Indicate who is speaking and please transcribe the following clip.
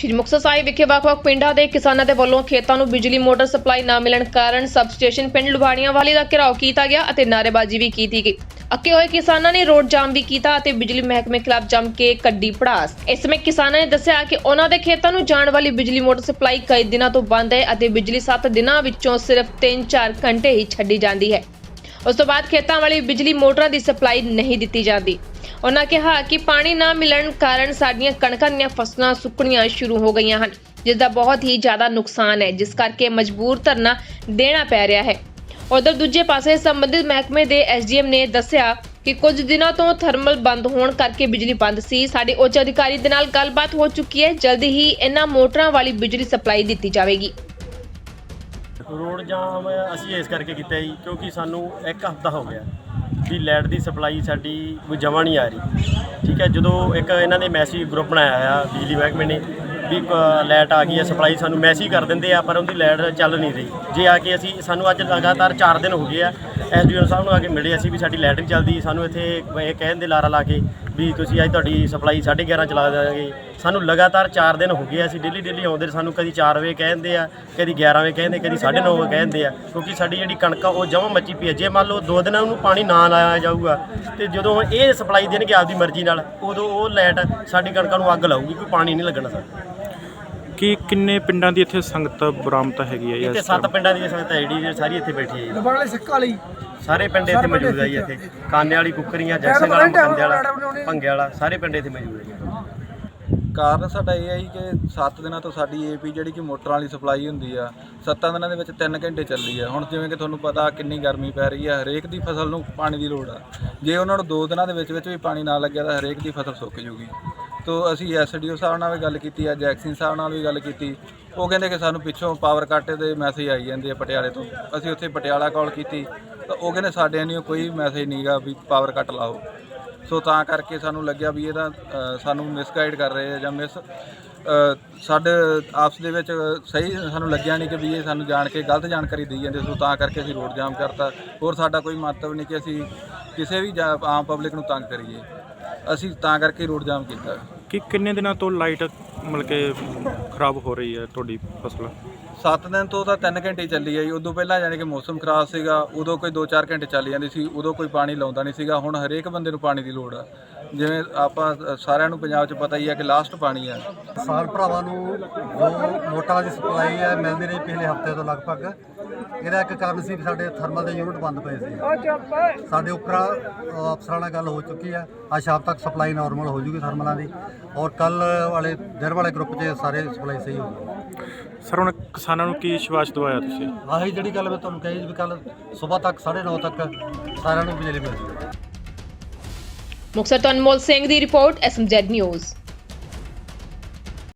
Speaker 1: ਸ਼੍ਰੀ ਮੁਕਤਸਰ ਸਾਹਿਬ ਵਿਖੇ ਵੱਖ-ਵੱਖ ਪਿੰਡਾਂ ਦੇ ਕਿਸਾਨਾਂ ਦੇ ਵੱਲੋਂ ਖੇਤਾਂ ਨੂੰ ਬਿਜਲੀ, ਮੋਟਰ ਸਪਲਾਈ ਨਾ ਮਿਲਣ ਕਾਰਨ ਸਬਸਟੇਸ਼ਨ ਪਿੰਡ ਲੁਬਾਣੀਆਂ ਵਾਲੀ ਦਾ ਘਿਰਾਓ ਕੀਤਾ ਗਿਆ ਅਤੇ ਨਾਅਰੇਬਾਜ਼ੀ ਵੀ ਕੀਤੀ ਗਈ। ਅੱਕੇ ਹੋਏ ਕਿਸਾਨਾਂ ਨੇ ਰੋਡ ਜਾਮ ਵੀ ਕੀਤਾ ਅਤੇ ਬਿਜਲੀ ਮਹਿਕਮੇ ਖਿਲਾਫ ਜੰਮ ਕੇ ਕੱਢੀ ਪੜਾਸ ਇਸ ਸਮੇਂ ਕਿਸਾਨਾਂ ਨੇ ਦੱਸਿਆ ਕਿ ਉਹਨਾਂ ਦੇ ਖੇਤਾਂ ਨੂੰ ਜਾਣ ਵਾਲੀ ਬਿਜਲੀ, ਮੋਟਰ ਸਪਲਾਈ ਕਈ ਦਿਨਾਂ ਤੋਂ ਬੰਦ ਹੈ ਅਤੇ ਬਿਜਲੀ 7 ਦਿਨਾਂ ਵਿੱਚੋਂ ਸਿਰਫ 3-4 ਘੰਟੇ ਹੀ ਛੱਡੀ ਜਾਂਦੀ ਹੈ। ਉਸ ਤੋਂ ਬਾਅਦ ਖੇਤਾਂ ਵਾਲੀ ਬਿਜਲੀ, ਮੋਟਰਾਂ ਦੀ ਸਪਲਾਈ ਨਹੀਂ ਦਿੱਤੀ ਜਾਂਦੀ। ਉਹਨਾਂ ਕਿਹਾ ਕਿ ਪਾਣੀ ਨਾ ਮਿਲਣ ਕਾਰਨ ਸਾਡੀਆਂ ਕਣਕਾਂ ਦੀਆਂ ਫਸਲਾਂ ਸੁੱਕਣੀਆਂ ਸ਼ੁਰੂ ਹੋ ਗਈਆਂ ਹਨ ਜਿਸ ਦਾ ਬਹੁਤ ਹੀ ਜ਼ਿਆਦਾ ਨੁਕਸਾਨ ਹੈ, ਜਿਸ ਕਰਕੇ ਮਜਬੂਰ ਧਰਨਾ ਦੇਣਾ ਪੈ ਰਿਹਾ ਹੈ। ਉਧਰ ਦੂਜੇ ਪਾਸੇ ਸੰਬੰਧਿਤ ਮਹਿਕਮੇ ਦੇ ਐਸਡੀਐਮ ਨੇ ਦੱਸਿਆ ਕਿ ਕੁਝ ਦਿਨਾਂ ਤੋਂ ਥਰਮਲ ਬੰਦ ਹੋਣ ਕਰਕੇ ਬਿਜਲੀ ਬੰਦ ਸੀ। ਸਾਡੇ ਉੱਚ ਅਧਿਕਾਰੀ ਦੇ ਨਾਲ ਗੱਲਬਾਤ ਹੋ ਚੁੱਕੀ ਹੈ। ਜਲਦੀ ਹੀ ਇਹਨਾਂ ਮੋਟਰਾਂ ਵਾਲੀ ਬਿਜਲੀ ਸਪਲਾਈ ਦਿੱਤੀ ਜਾਵੇਗੀ।
Speaker 2: ਰੋਡ ਜਾਮ ਅਸੀਂ ਇਸ ਕਰਕੇ ਕੀਤਾ ਜੀ, ਕਿਉਂਕਿ ਸਾਨੂੰ ਇੱਕ ਹਫਤਾ ਹੋ ਗਿਆ। ਵੀ ਲਾਈਟ ਦੀ ਸਪਲਾਈ ਸਾਡੀ ਕੋਈ ਜਮ੍ਹਾਂ ਨਹੀਂ ਆ ਰਹੀ। ਠੀਕ ਹੈ, ਜਦੋਂ ਇੱਕ ਇਹਨਾਂ ਨੇ ਮੈਸੇਜ ਗਰੁੱਪ ਬਣਾਇਆ ਆ ਬਿਜਲੀ ਮਹਿਕਮੇ ਨੇ, ਵੀ ਲਾਈਟ ਆ ਗਈ ਹੈ, ਸਪਲਾਈ ਸਾਨੂੰ ਮੈਸੇਜ ਕਰ ਦਿੰਦੇ ਆ, ਪਰ ਉਹਦੀ ਲਾਈਟ ਚੱਲ ਨਹੀਂ ਰਹੀ। ਜੇ ਆ ਕੇ ਅਸੀਂ, ਸਾਨੂੰ ਅੱਜ ਲਗਾਤਾਰ 4 ਦਿਨ ਹੋ ਗਏ ਆ ਐਸਡੀਓ ਸਾਹਿਬ ਨੂੰ ਆ ਕੇ ਮਿਲੇ, ਅਸੀਂ ਵੀ ਸਾਡੀ ਲਾਈਟ ਨਹੀਂ ਚੱਲਦੀ, ਸਾਨੂੰ ਇੱਥੇ ਇਹ ਕਹਿਣ ਦੇ ਲਾਰਾ ਲਾ ਕੇ ਵੀ ਤੁਸੀਂ ਅੱਜ ਤੁਹਾਡੀ ਸਪਲਾਈ 11:30 ਚਲਾ ਦੇਵਾਂਗੇ ਸਾਨੂੰ ਲਗਾਤਾਰ 4 ਦਿਨ ਹੋ ਗਏ ਅਸੀਂ ਡੇਲੀ ਡੇਲੀ ਆਉਂਦੇ ਸਾਨੂੰ ਕਦੀ 4 ਵਜੇ ਕਹਿੰਦੇ ਆ, ਕਦੀ 11 ਵਜੇ ਕਹਿੰਦੇ, ਕਦੀ 9:30 ਵਜੇ ਕਹਿੰਦੇ ਆ। ਕਿਉਂਕਿ ਸਾਡੀ ਜਿਹੜੀ ਕਣਕ ਆ, ਉਹ ਜਮਾਂ ਮੱਚੀ ਪਈ ਹੈ ਜੇ ਮੰਨ ਲਓ ਦੋ ਦਿਨਾਂ ਨੂੰ ਪਾਣੀ ਨਾ ਲਾਇਆ ਜਾਊਗਾ, ਤੇ ਜਦੋਂ ਇਹ ਸਪਲਾਈ ਦੇਣਗੇ ਆਪਦੀ ਮਰਜ਼ੀ ਨਾਲ, ਉਦੋਂ ਉਹ ਲਾਈਟ ਸਾਡੀ ਕਣਕਾਂ ਨੂੰ ਅੱਗ ਲਾਊਗੀ, ਕੋਈ ਪਾਣੀ ਨਹੀਂ ਲੱਗਣਾ ਸਾਡਾ
Speaker 3: ਕੀ ਕਿੰਨੇ ਪਿੰਡਾਂ ਦੀ ਇੱਥੇ ਸੰਗਤ ਬਰਾਮਦ ਹੈਗੀ ਹੈ ਜੀ
Speaker 2: ਇੱਥੇ
Speaker 3: ਇਸ
Speaker 2: ਸੱਤ? ਪਿੰਡਾਂ ਦੀ ਸੰਗਤ ਹੈ ਜਿਹੜੀ ਸਾਰੀ ਇੱਥੇ ਬੈਠੀ ਹੈ ਜੀ।
Speaker 4: ਲਬਾਲੇ ਸਿੱਕਾ ਲਈ
Speaker 2: ਸਾਰੇ ਪਿੰਡ ਇੱਥੇ ਮੌਜੂਦ ਹੈ ਜੀ ਇੱਥੇ ਕਾਨੇ ਵਾਲੀ ਕੁੱਕਰੀਆਂ ਜੈਸੇ ਵਾਲਾ ਮਕੰਦੇ ਵਾਲਾ ਭੰਗੇ ਵਾਲਾ ਸਾਰੇ ਪਿੰਡ ਇੱਥੇ ਮੌਜੂਦ ਹੈ ਜੀ।
Speaker 5: ਕਾਰਨ ਸਾਡਾ ਇਹ ਹੈ ਜੀ ਕਿ 7 ਦਿਨਾਂ ਤੋਂ ਸਾਡੀ ਏਪੀ ਜਿਹੜੀ ਕਿ ਮੋਟਰਾਂ ਵਾਲੀ ਸਪਲਾਈ ਹੁੰਦੀ ਆ 7 ਦਿਨਾਂ ਦੇ ਵਿੱਚ 3 ਘੰਟੇ ਚੱਲੀ ਆ। ਹੁਣ ਜਿਵੇਂ ਕਿ ਤੁਹਾਨੂੰ ਪਤਾ ਕਿੰਨੀ ਗਰਮੀ ਪੈ ਰਹੀ ਆ ਹਰੇਕ ਦੀ ਫਸਲ ਨੂੰ ਪਾਣੀ ਦੀ ਲੋੜ ਆ। ਜੇ ਉਹਨਾਂ ਨੂੰ 2 ਦਿਨਾਂ ਦੇ ਵਿੱਚ ਵਿੱਚ ਵੀ ਪਾਣੀ ਨਾ ਲੱਗਿਆ ਤਾਂ ਹਰੇਕ ਦੀ ਫਸਲ ਸੁੱਕ ਜੂਗੀ। ਤੋ ਅਸੀਂ ਐਸਡੀਓ ਸਾਹਿਬ ਨਾਲ ਵੀ ਗੱਲ ਕੀਤੀ ਆ ਜੈਕਸਿਨ ਸਾਹਿਬ ਨਾਲ ਵੀ ਗੱਲ ਕੀਤੀ। ਉਹ ਕਹਿੰਦੇ ਕਿ ਸਾਨੂੰ ਪਿੱਛੋਂ ਪਾਵਰ ਕੱਟ ਦੇ ਮੈਸੇਜ ਆਈ ਜਾਂਦੇ ਆ ਪਟਿਆਲੇ ਤੋਂ। ਅਸੀਂ ਉੱਥੇ ਪਟਿਆਲਾ ਕਾਲ ਕੀਤੀ। ਤਾਂ ਉਹ ਕਹਿੰਦੇ ਸਾਡੇ ਨਹੀਂ ਕੋਈ ਮੈਸੇਜ ਨਹੀਂਗਾ ਵੀ ਪਾਵਰ ਕੱਟ ਲਾਓ। ਸੋ ਤਾਂ ਕਰਕੇ ਸਾਨੂੰ ਲੱਗਿਆ ਵੀ ਇਹਦਾ ਅ, ਸਾਨੂੰ ਮਿਸਗਾਈਡ ਕਰ ਰਹੇ ਆ ਜਾਂ ਮਿਸ ਸਾਡੇ ਆਪਸ ਦੇ ਵਿੱਚ ਸਹੀ ਸਾਨੂੰ ਲੱਗਿਆ ਨਹੀਂ ਕਿ ਵੀ ਇਹ ਸਾਨੂੰ ਜਾਣ ਕੇ ਗਲਤ ਜਾਣਕਾਰੀ ਦੇਈ ਜਾਂਦੇ। ਸੋ ਤਾਂ ਕਰਕੇ ਅਸੀਂ ਰੋਡ ਜਾਮ ਕਰਤਾ। ਹੋਰ ਸਾਡਾ ਕੋਈ ਮਤਲਬ ਨਹੀਂ ਕਿ ਅਸੀਂ ਕਿਸੇ ਵੀ ਜਾ- ਆਮ ਪਬਲਿਕ ਨੂੰ ਤੰਗ ਕਰੀਏ। ਅਸੀਂ ਤਾਂ ਕਰਕੇ ਰੋਡ ਜਾਮ ਕੀਤਾ।
Speaker 3: ਕਿ ਕਿੰਨੇ ਦਿਨਾਂ ਤੋਂ ਲਾਈਟ ਮਤਲਬ ਕਿ ਖਰਾਬ ਹੋ ਰਹੀ ਹੈ ਤੁਹਾਡੀ ਫਸਲ?
Speaker 5: 7 ਦਿਨ ਤੋਂ ਤਾਂ 3 ਘੰਟੇ ਹੀ ਚੱਲੀ ਆ ਜੀ ਉਦੋਂ ਪਹਿਲਾਂ ਯਾਨੀ ਕਿ ਮੌਸਮ ਖਰਾਬ ਸੀਗਾ ਉਦੋਂ ਕੋਈ 2-4 ਘੰਟੇ ਚੱਲ ਜਾਂਦੀ ਸੀ ਉਦੋਂ ਕੋਈ ਪਾਣੀ ਲਾਉਂਦਾ ਨਹੀਂ ਸੀਗਾ। ਹੁਣ ਹਰੇਕ ਬੰਦੇ ਨੂੰ ਪਾਣੀ ਦੀ ਲੋੜ ਆ। ਜਿਵੇਂ ਆਪਾਂ ਸਾਰਿਆਂ ਨੂੰ ਪੰਜਾਬ 'ਚ ਪਤਾ ਹੀ ਆ ਕਿ ਲਾਸਟ ਪਾਣੀ ਆ।
Speaker 4: ਕਿਸਾਨ ਭਰਾਵਾਂ ਨੂੰ ਜੋ ਮੋਟਰਾਂ ਦੀ ਸਪਲਾਈ ਹੈ ਮਿਲਦੀ ਰਹੀ ਪਿਛਲੇ ਹਫ਼ਤੇ ਤੋਂ ਲਗਭਗ। ਇਹਦਾ ਇੱਕ ਕਾਰਨ ਸੀ ਕਿ ਸਾਡੇ ਥਰਮਲ ਦੇ ਯੂਨਿਟ ਬੰਦ ਪਏ ਸੀ। ਸਾਡੇ ਉੱਪਰ ਅਫਸਰਾਂ ਨਾਲ ਗੱਲ ਹੋ ਚੁੱਕੀ ਹੈ ਅੱਜ ਸ਼ਾਮ ਤੱਕ ਸਪਲਾਈ ਨਾਰਮਲ ਹੋ ਜੂਗੀ ਥਰਮਲਾਂ ਦੀ। ਔਰ ਕੱਲ ਵਾਲੇ ਦਿਨ ਵਾਲੇ ਗਰੁੱਪ 'ਚ ਸਾਰੇ ਸਪਲਾਈ ਸਹੀ ਹੋ ਜੂਗੀ
Speaker 3: ਸਰ ਹੁਣ ਕਿਸਾਨਾਂ ਨੂੰ ਕੀ ਵਿਸ਼ਵਾਸ ਦਵਾਇਆ ਤੁਸੀਂ?
Speaker 4: ਆਹੀ ਜਿਹੜੀ ਗੱਲ ਮੈਂ ਤੁਹਾਨੂੰ ਕਹੀ ਵੀ ਕੱਲ ਸਵੇਰ ਤੱਕ 9:30 ਤੱਕ ਸਾਰਿਆਂ ਨੂੰ ਬਿਜਲੀ ਮਿਲ ਜੂਗੀ
Speaker 1: ਮੁਕਤਸਰ ਤੋਂ ਅਨਮੋਲ ਸਿੰਘ ਦੀ ਰਿਪੋਰਟ ਐਸਐਮਜ਼ੈਡ ਨਿਊਜ਼